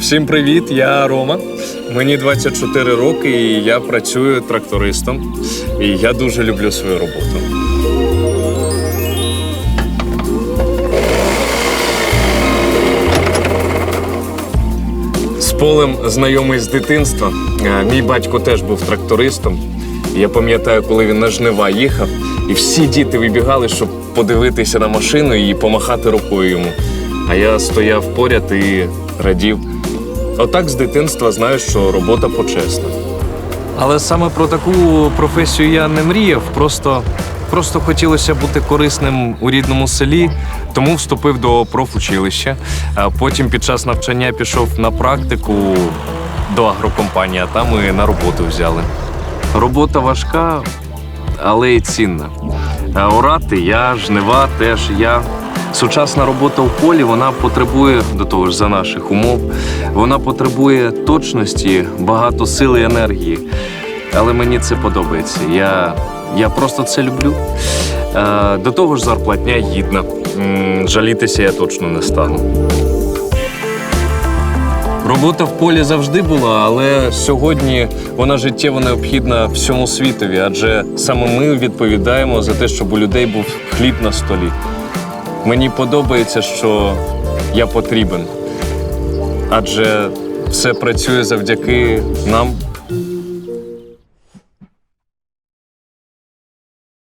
Всім привіт, я Рома. Мені 24 роки і я працюю трактористом. І я дуже люблю свою роботу. З полем знайомий з дитинства. Е, Мій батько теж був трактористом. Я пам'ятаю, коли він на жнива їхав, і всі діти вибігали, щоб подивитися на машину і помахати рукою йому. А я стояв поряд і радів. Отак з дитинства знаю, що робота почесна. Але саме про таку професію я не мріяв. Просто, просто хотілося бути корисним у рідному селі, тому вступив до профучилища. А потім під час навчання пішов на практику до агрокомпанії, а там і на роботу взяли. Робота важка, але й цінна. А Орати я, жнива теж я. Сучасна робота у полі вона потребує до того ж за наших умов. Вона потребує точності, багато сили і енергії. Але мені це подобається. Я, я просто це люблю. Е, до того ж, зарплатня гідна. Жалітися я точно не стану. Робота в полі завжди була, але сьогодні вона життєво необхідна всьому світові, адже саме ми відповідаємо за те, щоб у людей був хліб на столі. Мені подобається, що я потрібен, адже все працює завдяки нам,